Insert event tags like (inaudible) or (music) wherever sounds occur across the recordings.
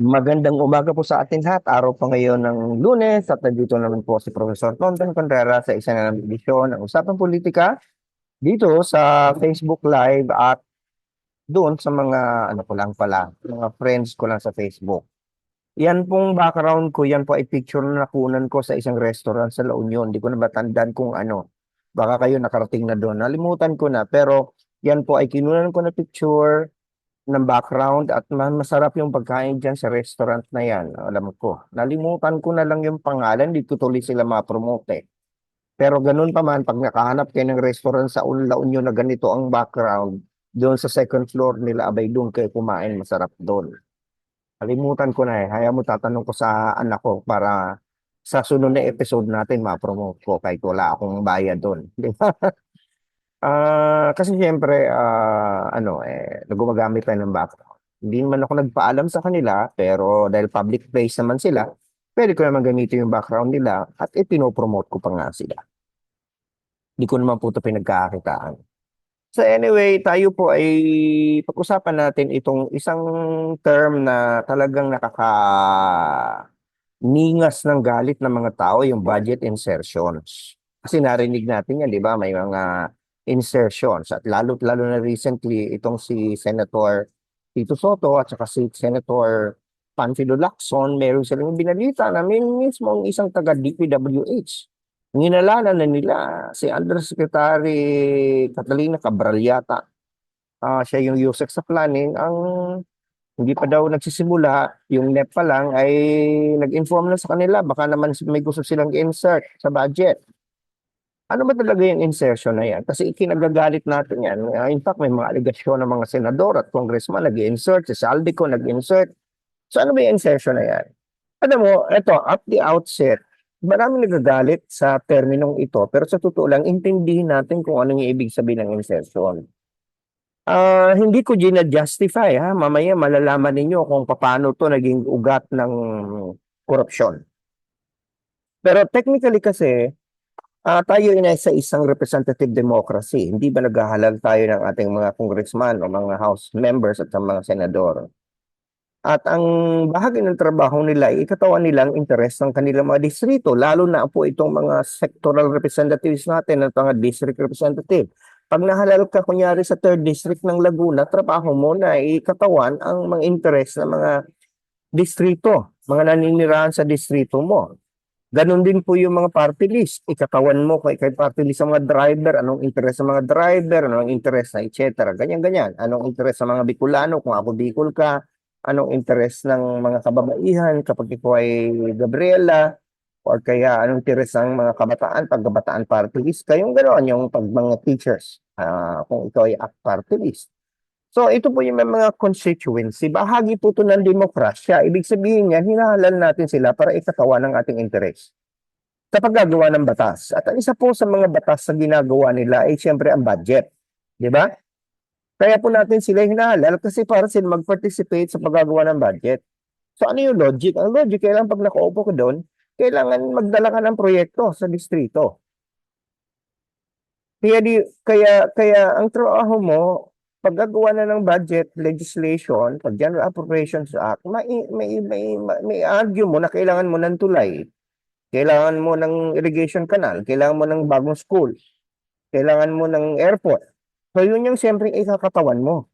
Magandang umaga po sa atin lahat. Araw po ngayon ng lunes at nandito naman po si Professor Tonton Contreras sa isa na edisyon ng Usapang Politika dito sa Facebook Live at doon sa mga ano ko lang pala, mga friends ko lang sa Facebook. Yan pong background ko, yan po ay picture na nakunan ko sa isang restaurant sa La Union. Hindi ko na matandaan kung ano. Baka kayo nakarating na doon. Nalimutan ko na. Pero yan po ay kinunan ko na picture ng background at ma- masarap yung pagkain dyan sa restaurant na yan. Alam ko. Nalimutan ko na lang yung pangalan, di ko tuloy sila ma-promote eh. Pero ganun pa man, pag nakahanap kayo ng restaurant sa La Union na ganito ang background, doon sa second floor nila, abay doon kayo kumain, masarap doon. Kalimutan ko na eh. Kaya mo tatanong ko sa anak ko para sa sunod na episode natin ma-promote ko kahit wala akong bayad doon. (laughs) Ah, kasi siyempre, ah, ano, eh, gumagamit tayo ng background. Hindi naman ako nagpaalam sa kanila, pero dahil public place naman sila, pwede ko naman gamitin yung background nila at ipinopromote ko pa nga sila. Hindi ko naman po ito pinagkakakitaan. So anyway, tayo po ay pag-usapan natin itong isang term na talagang nakaka ningas ng galit ng mga tao, yung budget insertions. Kasi narinig natin yan, di ba? May mga insertions at lalo't lalo na recently itong si Senator Tito Soto at saka si Senator Panfilo Lacson, meron silang binalita na may mismo ang isang taga DPWH. Nginalanan na nila si Undersecretary Catalina Cabral yata. Ah, siya yung USEC sa planning ang hindi pa daw nagsisimula, yung NEP pa lang ay nag-inform na sa kanila baka naman may gusto silang insert sa budget. Ano ba talaga yung insertion na yan? Kasi ikinagagalit natin yan. Uh, in fact, may mga aligasyon ng mga senador at congressman nag-insert, si Saldico nag-insert. So ano ba yung insertion na yan? Alam mo, eto, at the outset, marami nagagalit sa terminong ito, pero sa totoo lang, intindihin natin kung ano yung ibig sabihin ng insertion. Ah, hindi ko gina-justify ha. Mamaya malalaman ninyo kung paano to naging ugat ng korupsyon. Pero technically kasi, ah tayo ay nasa isang representative democracy. Hindi ba naghahalal tayo ng ating mga congressman o mga house members at mga senador? At ang bahagi ng trabaho nila ay ikatawan nilang interes ng kanilang mga distrito, lalo na po itong mga sectoral representatives natin at mga district representative. Pag nahalal ka kunyari sa 3rd district ng Laguna, trabaho mo na ikatawan ang mga interes ng mga distrito, mga naninirahan sa distrito mo. Ganon din po yung mga party list. Ikatawan mo kay, kay party list sa mga driver, anong interes sa mga driver, anong interes na etc. Ganyan-ganyan. Anong interes sa mga Bicolano, kung ako Bicol ka, anong interes ng mga kababaihan kapag ikaw ay Gabriela, or kaya anong interes ng mga kabataan, pag kabataan party list. Kayong gano'n, yung pag mga teachers, ah, kung ikaw ay ACT party list. So ito po yung mga constituency. Bahagi po ito ng demokrasya. Ibig sabihin niya, hinahalal natin sila para ikatawa ng ating interes sa paggagawa ng batas. At ang isa po sa mga batas na ginagawa nila ay siyempre ang budget. Di ba? Kaya po natin sila hinahalal kasi para sila mag-participate sa paggagawa ng budget. So ano yung logic? Ang logic, kailangan pag nakaupo ka doon, kailangan magdala ka ng proyekto sa distrito. Kaya, di, kaya, kaya ang trabaho mo, paggagawa na ng budget legislation, pag General Appropriations Act, may, may, may, may, argue mo na kailangan mo ng tulay. Kailangan mo ng irrigation canal, kailangan mo ng bagong school, kailangan mo ng airport. So yun yung siyempre ikakatawan mo.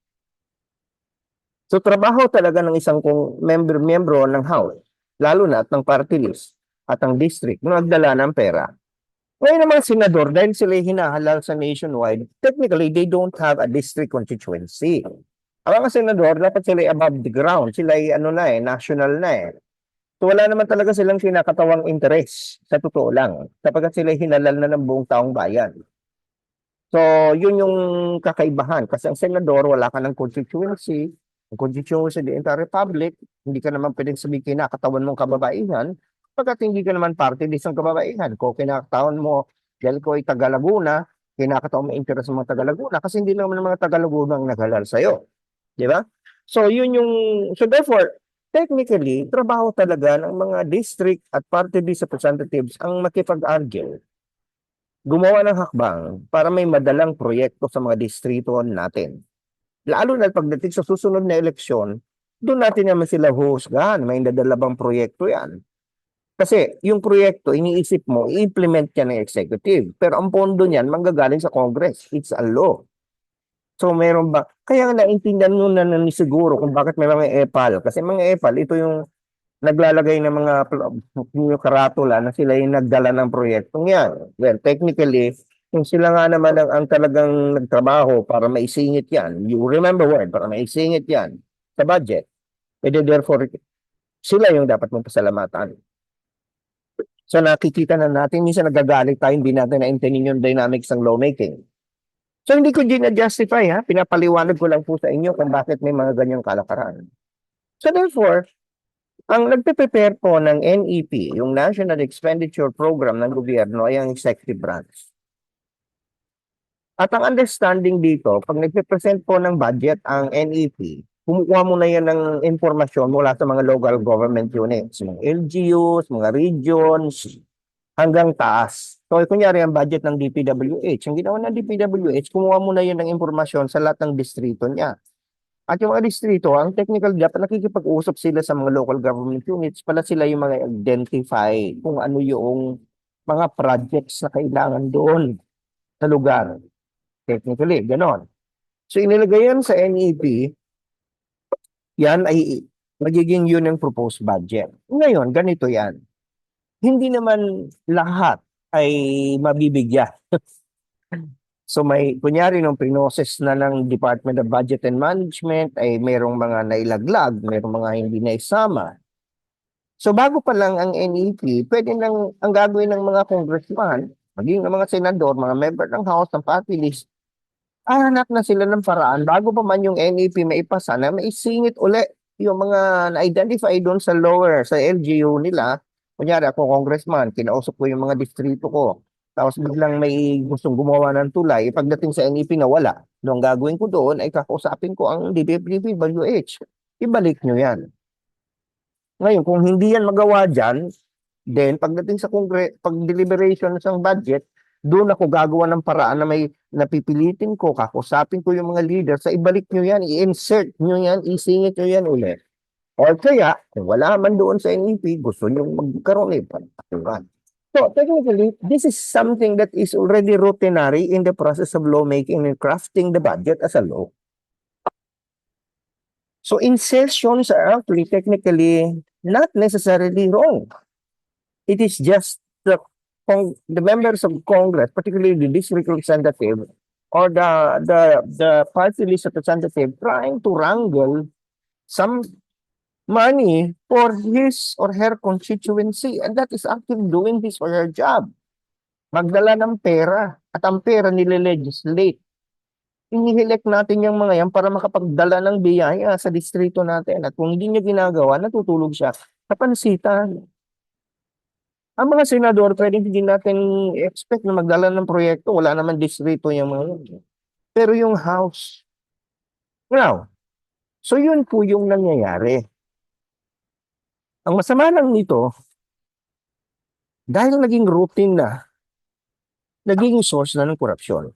So trabaho talaga ng isang kung member membro ng House, lalo na at ng party list at ang district, na nagdala ng pera. Ngayon naman senador, dahil sila hinahalal sa nationwide, technically, they don't have a district constituency. Ang mga senador, dapat sila above the ground. Sila ay ano na eh, national na eh. So wala naman talaga silang kinakatawang interes, sa totoo lang, sapagkat sila hinalal na ng buong taong bayan. So, yun yung kakaibahan. Kasi ang senador, wala ka ng constituency. Ang constituency of the entire republic, hindi ka naman pwedeng sabihin kinakatawan mong kababaihan, pagkat hindi ka naman party list ng kababaihan. Kung kinakatawan mo, dahil ko ay taga Laguna, kinakatawan mo interest ng mga taga Laguna, kasi hindi naman ng mga taga Laguna ang naghalal sa'yo. Di ba? So, yun yung, so therefore, technically, trabaho talaga ng mga district at party list representatives ang makipag-argue gumawa ng hakbang para may madalang proyekto sa mga distrito natin. Lalo na pagdating sa susunod na eleksyon, doon natin naman sila husgahan. May nadalabang proyekto yan. Kasi yung proyekto, iniisip mo, i-implement yan ng executive. Pero ang pondo niyan, manggagaling sa Congress. It's a law. So meron ba? Kaya nga naintindihan nyo na, na siguro kung bakit may mga EPAL. Kasi mga EPAL, ito yung naglalagay ng mga yung karatula na sila yung nagdala ng proyektong yan. Well, technically, kung sila nga naman ang, ang talagang nagtrabaho para maisingit yan, you remember word, para maisingit yan sa budget, edi therefore, sila yung dapat mong pasalamatan. So nakikita na natin, minsan nagagalit tayo, hindi natin naintindihan yung dynamics ng lawmaking. So hindi ko gina-justify ha, pinapaliwanag ko lang po sa inyo kung bakit may mga ganyang kalakaran. So therefore, ang nagpe-prepare po ng NEP, yung National Expenditure Program ng gobyerno ay ang executive branch. At ang understanding dito, pag nagpe-present po ng budget ang NEP, kumukuha mo na yan ng informasyon mula sa mga local government units, mga LGUs, mga regions, hanggang taas. So, kunyari ang budget ng DPWH. Ang ginawa ng DPWH, kumuha mo na yan ng informasyon sa lahat ng distrito niya. At yung mga distrito, ang technical dapat nakikipag-usap sila sa mga local government units pala sila yung mga identify kung ano yung mga projects na kailangan doon sa lugar. Technically, ganon. So inilagay yan sa NEP, yan ay magiging yun ang proposed budget. Ngayon, ganito yan. Hindi naman lahat ay mabibigyan. (laughs) So may, kunyari nung pinoses na ng Department of Budget and Management ay mayroong mga nailaglag, mayroong mga hindi naisama. So bago pa lang ang NEP, pwede lang ang gagawin ng mga congressman, maging ng mga senador, mga member ng House, ng party list, hanap na sila ng paraan bago pa man yung NEP maipasa na maisingit uli yung mga na-identify doon sa lower, sa LGU nila. Kunyari ako congressman, kinausap ko yung mga distrito ko. Tapos biglang may gustong gumawa ng tulay, pagdating sa NEP na wala. No, gagawin ko doon ay kakausapin ko ang DPWH. Ibalik nyo yan. Ngayon, kung hindi yan magawa dyan, then pagdating sa kongre, pag deliberation ng budget, doon ako gagawa ng paraan na may napipilitin ko, kakusapin ko yung mga leaders, sa ibalik nyo yan, i-insert nyo yan, isingit nyo yan ulit. Or kaya, kung wala man doon sa NEP, gusto nyo magkaroon eh, paturan. So technically, this is something that is already routinary in the process of lawmaking and crafting the budget as a law. So insertions are actually technically not necessarily wrong. It is just the members of Congress, particularly the district representative or the the the party list representative, trying to wrangle some money for his or her constituency and that is actually doing his or her job. Magdala ng pera at ang pera nile-legislate. Inihilek natin yung mga yan para makapagdala ng biyaya sa distrito natin at kung hindi niya ginagawa, natutulog siya sa pansitan. Ang mga senador, pwedeng hindi natin expect na magdala ng proyekto. Wala naman distrito yung mga yun. Pero yung house. Now, so yun po yung nangyayari. Ang masama lang nito, dahil naging routine na, naging source na ng korupsyon.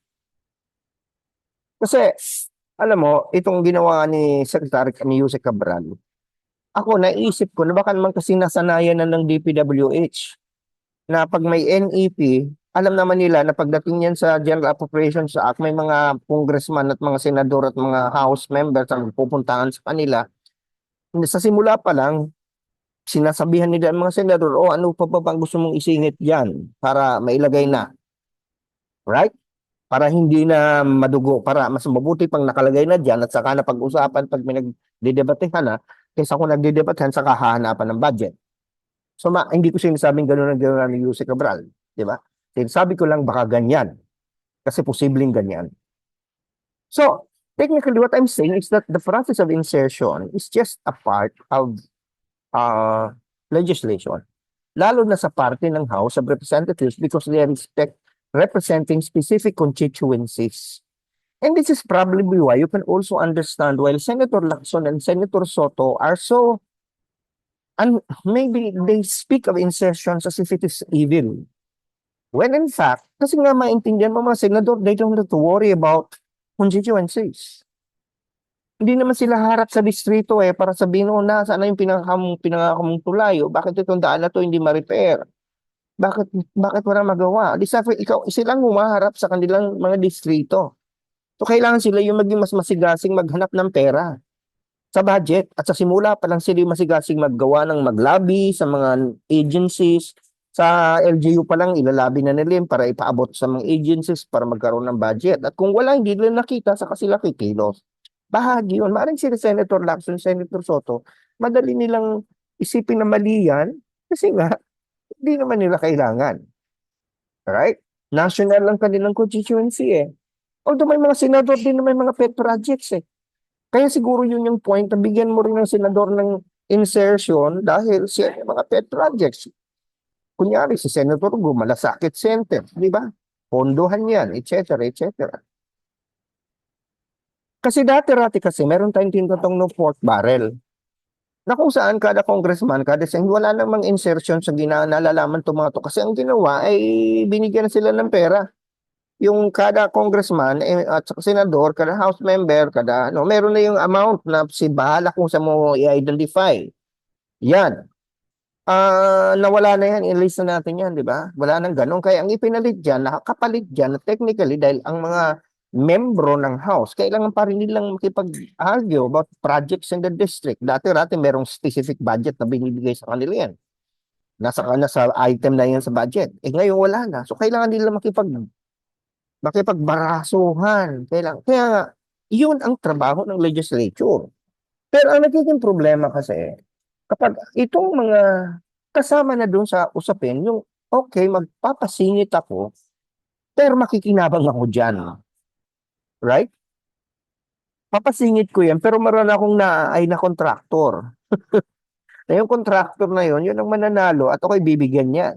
Kasi, alam mo, itong ginawa ni Secretary ni Jose Cabral, ako naisip ko na baka naman kasi nasanayan na ng DPWH na pag may NEP, alam naman nila na pagdating yan sa General Appropriations Act, may mga congressman at mga senador at mga house members ang pupuntahan sa kanila. Sa simula pa lang, sinasabihan nila ang mga senador, oh ano pa ba bang gusto mong isingit dyan para mailagay na? Right? Para hindi na madugo, para mas mabuti pang nakalagay na dyan at saka na pag-usapan pag may nagdidebatehan na, kaysa kung nagdidebatehan saka hahanapan ng budget. So ma, hindi ko sinasabing gano'n ang gano'n ni Jose Cabral, di ba? Sinasabi ko lang baka ganyan. Kasi posibleng ganyan. So, technically what I'm saying is that the process of insertion is just a part of uh, legislation. Lalo na sa parte ng House of Representatives because they respect, representing specific constituencies. And this is probably why you can also understand while Senator Lacson and Senator Soto are so and maybe they speak of insertions as if it is evil. When in fact, kasi nga maintindihan mo mga senador, they don't have to worry about constituencies. Hindi naman sila harap sa distrito eh para sabihin o na sana yung pinangakam pinangakamong tulay o bakit itong daan na to hindi ma-repair. Bakit bakit wala magawa? Di sa ikaw silang humaharap sa kanilang mga distrito. So kailangan sila yung maging mas masigasing maghanap ng pera sa budget at sa simula pa lang sila yung masigasing maggawa ng maglabi sa mga agencies sa LGU pa lang ilalabi na nila para ipaabot sa mga agencies para magkaroon ng budget at kung wala hindi nila nakita sa sila kikilos bahagi yun. Maaaring si Senator Lacson, Senator Soto, madali nilang isipin na mali yan kasi nga, hindi naman nila kailangan. Alright? National lang kanilang constituency eh. Although may mga senador din may mga pet projects eh. Kaya siguro yun yung point na bigyan mo rin ng senador ng insertion dahil siya yung mga pet projects. Kunyari, si Senator Gu, Malasakit Center, di ba? Pondohan yan, etc., etc. Kasi dati-rati kasi meron tayong tinatong no pork barrel. Na kung saan kada congressman, kada sen, wala namang insertion sa gina nalalaman to mga to. Kasi ang ginawa ay binigyan sila ng pera. Yung kada congressman eh, at senador, kada house member, kada ano, meron na yung amount na si bahala kung sa mo i-identify. Yan. Ah, nawala na yan, ilista natin yan, di ba? Wala nang ganun. Kaya ang ipinalit dyan, nakakapalit dyan, technically, dahil ang mga membro ng House, kailangan pa rin nilang makipag-argue about projects in the district. Dati-rati merong specific budget na binibigay sa kanila yan. Nasa, nasa item na yan sa budget. Eh ngayon wala na. So kailangan nila makipag makipagbarasuhan. Kailangan, kaya yun ang trabaho ng legislature. Pero ang nagiging problema kasi, kapag itong mga kasama na doon sa usapin, yung okay, magpapasingit ako, pero makikinabang ako dyan. Right? Papasingit ko yan, pero meron akong na ay na kontraktor. (laughs) na yung kontraktor na yun, yun ang mananalo at ako'y bibigyan niya.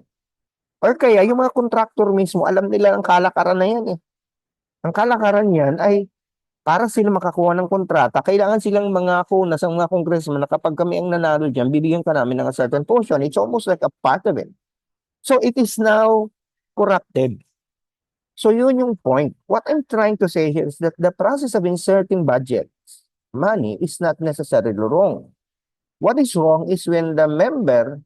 Or kaya, yung mga kontraktor mismo, alam nila ang kalakaran na yan eh. Ang kalakaran niyan ay para sila makakuha ng kontrata, kailangan silang mga na sa mga congressman na kapag kami ang nanalo dyan, bibigyan ka namin ng a certain portion. It's almost like a part of it. So it is now corrupted. So yun yung point. What I'm trying to say here is that the process of inserting budget money is not necessarily wrong. What is wrong is when the member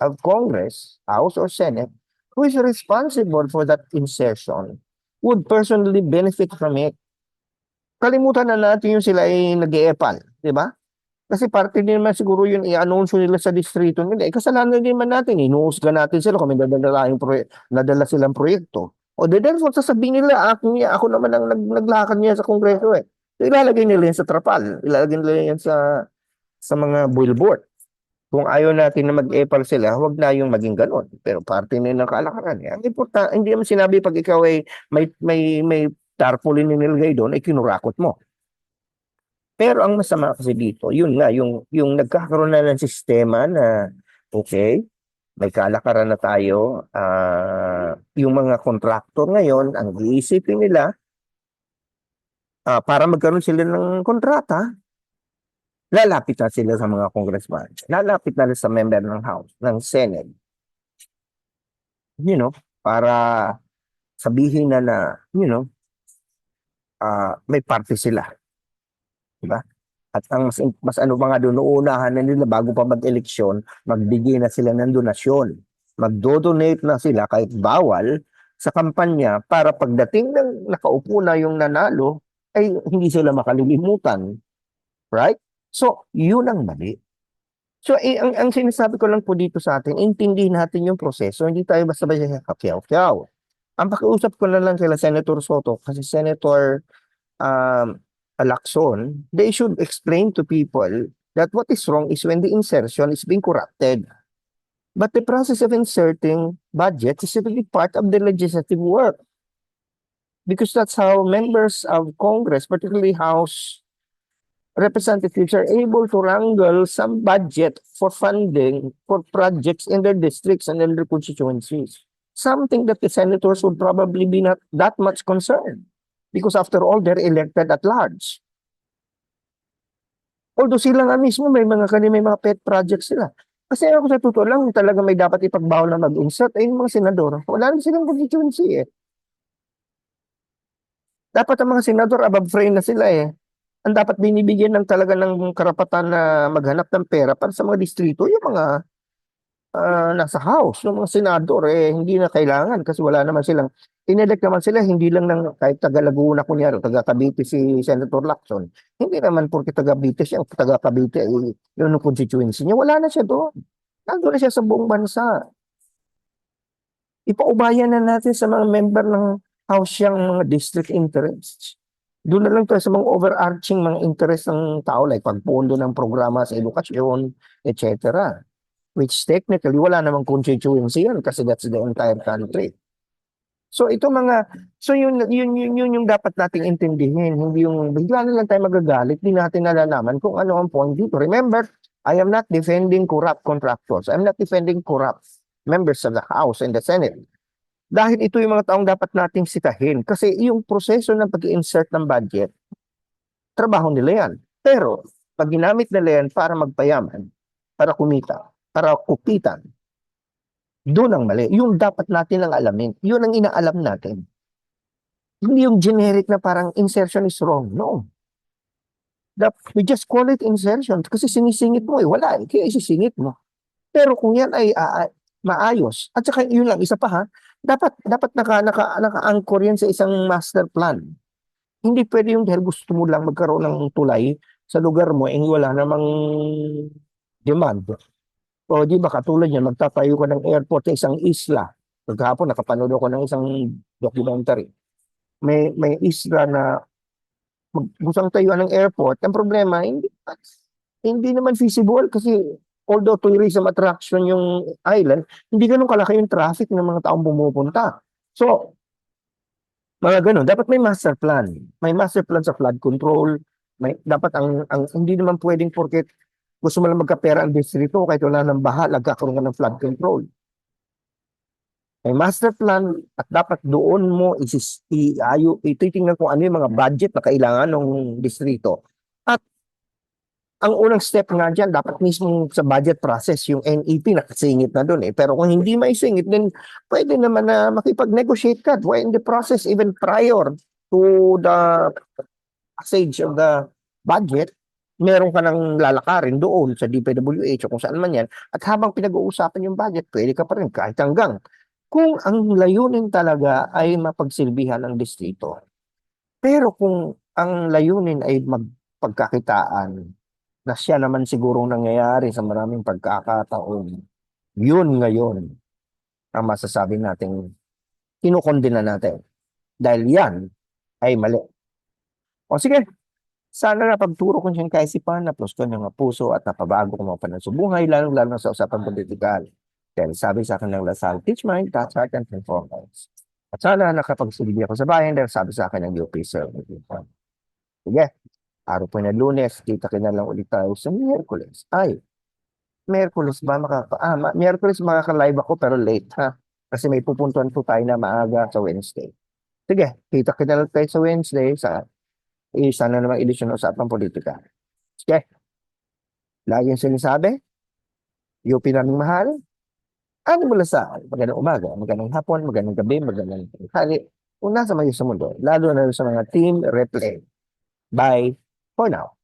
of Congress, House or Senate, who is responsible for that insertion would personally benefit from it. Kalimutan na natin yung sila ay nag-e-epal, di ba? Kasi parte din naman siguro yun i-anunsyo nila sa distrito nila. Eh, kasalanan din man natin, inuusga natin sila kung may nadala, yung nadala silang proyekto. O de therefore, sasabihin nila, akin niya, ako naman ang nag, naglakad niya sa kongreso eh. So, ilalagay nila yan sa trapal. Ilalagay nila yan sa sa mga billboard. Kung ayaw natin na mag-epal sila, huwag na yung maging ganon. Pero parte na yun ng kalakaran. Eh. Ang important, hindi naman sinabi pag ikaw ay may, may, may tarpaulin na nilagay doon, ay kinurakot mo. Pero ang masama kasi dito, yun nga, yung, yung nagkakaroon na ng sistema na, okay, may kalakaran na tayo, ah, yung mga kontraktor ngayon, ang iisipin nila, ah, para magkaroon sila ng kontrata, lalapit na sila sa mga congressman, lalapit na sa member ng House, ng Senate. You know, para sabihin na na, you know, ah, may party sila. Diba? At ang mas, mas ano pa nga doon, uunahan na nila bago pa mag-eleksyon, magbigay na sila ng donasyon. Magdo-donate na sila kahit bawal sa kampanya para pagdating ng nakaupo na yung nanalo, ay hindi sila makalilimutan. Right? So, yun ang mali. So, eh, ang, ang sinasabi ko lang po dito sa atin, intindihin natin yung proseso, hindi tayo basta-basta kakyaw-kyaw. Ang pakiusap ko na lang kila Senator Soto, kasi Senator um, Lacson, they should explain to people that what is wrong is when the insertion is being corrupted. But the process of inserting budgets is really part of the legislative work. Because that's how members of Congress, particularly House representatives, are able to wrangle some budget for funding for projects in their districts and in their constituencies. Something that the senators would probably be not that much concerned. Because after all, they're elected at large. Although sila nga mismo may mga kanina may mga pet projects sila. Kasi ako sa totoo lang, talaga may dapat ipagbawal na mag-insert ay yung mga senador. Wala na silang constituency eh. Dapat ang mga senador above frame na sila eh. Ang dapat binibigyan ng talaga ng karapatan na maghanap ng pera para sa mga distrito, yung mga ah, nasa house, yung mga senador, eh, hindi na kailangan kasi wala naman silang, inelect naman sila, hindi lang ng kahit taga Laguna kunyari, taga Cavite si Senator Lacson, hindi naman porque taga Cavite siya, taga Cavite, eh, yun ang constituency niya, wala na siya doon. Nandun na siya sa buong bansa. Ipaubayan na natin sa mga member ng house yung mga district interests. Doon na lang tayo sa mga overarching mga interest ng tao like pagpondo ng programa sa edukasyon, etc. Which technically wala namang constituency yun kasi that's the entire country. So ito mga so yun yun yun, yun yung dapat nating intindihin, hindi yung bigla na lang tayo magagalit, di natin nalalaman kung ano ang point dito. Remember, I am not defending corrupt contractors. I'm not defending corrupt members of the House and the Senate. Dahil ito yung mga taong dapat nating sitahin. Kasi yung proseso ng pag-insert ng budget, trabaho nila yan. Pero, pag ginamit nila yan para magpayaman, para kumita, para kupitan, doon ang mali. Yung dapat natin ang alamin. Yun ang inaalam natin. Hindi yung generic na parang insertion is wrong. No. That, we just call it insertion kasi sinisingit mo eh. Wala eh. Kaya isisingit mo. Pero kung yan ay ah, maayos, at saka yun lang, isa pa ha, dapat dapat naka, naka, naka-anchor yan sa isang master plan. Hindi pwede yung dahil gusto mo lang magkaroon ng tulay sa lugar mo, eh wala namang demand. O di ba katulad yan, magtatayo ka ng airport sa isang isla. Pagkahapon, nakapanood ako ng isang documentary. May, may isla na gustong tayuan ng airport. Ang problema, hindi, hindi naman feasible kasi although tourism attraction yung island, hindi ganun kalaki yung traffic ng mga taong pumupunta. So, mga ganun, dapat may master plan. May master plan sa flood control. May, dapat ang, ang hindi naman pwedeng porket gusto mo lang magkapera ang distrito kahit wala ng baha, nagkakaroon ka ng flood control. May master plan at dapat doon mo isis, iayo, ititingnan kung ano yung mga budget na kailangan ng distrito. Ang unang step nga dyan, dapat mismo sa budget process, yung NEP nakasingit na doon eh. Pero kung hindi may singit, then pwede naman na makipag-negotiate ka when the process even prior to the passage of the budget, meron ka ng lalakarin doon sa DPWH o kung saan man yan. At habang pinag-uusapan yung budget, pwede ka pa rin kahit hanggang kung ang layunin talaga ay mapagsilbihan ng distrito. Pero kung ang layunin ay magpagkakitaan, na siya naman sigurong nangyayari sa maraming pagkakataon, yun ngayon ang masasabi natin kinukondina natin. Dahil yan ay mali. O sige, sana napagturo ko siyang kaisipan, naplos ko ng mga puso at napabago ko mga panansubuhay, lalo-lalo sa usapang politikal. Dahil sabi sa akin ng Lasal, teach mind, touch heart, and performance. At sana nakapagsilbi ako sa bayan dahil sabi sa akin ng UP Sir. Sige, araw po na lunes, kita kita lang ulit tayo sa Miyerkules. Ay, Miyerkules ba makaka... Ah, ma- Miyerkules makaka-live ako pero late ha. Kasi may pupuntuan po tayo na maaga sa Wednesday. Sige, kita kita lang tayo sa Wednesday sa isa na namang edisyon ng Usapang Politika. Sige. Laging sinasabi, UP naming mahal, ano mula sa magandang umaga, magandang hapon, magandang gabi, magandang tanghali, kung nasa mayo sa mundo, lalo na sa mga team replay. Bye for now.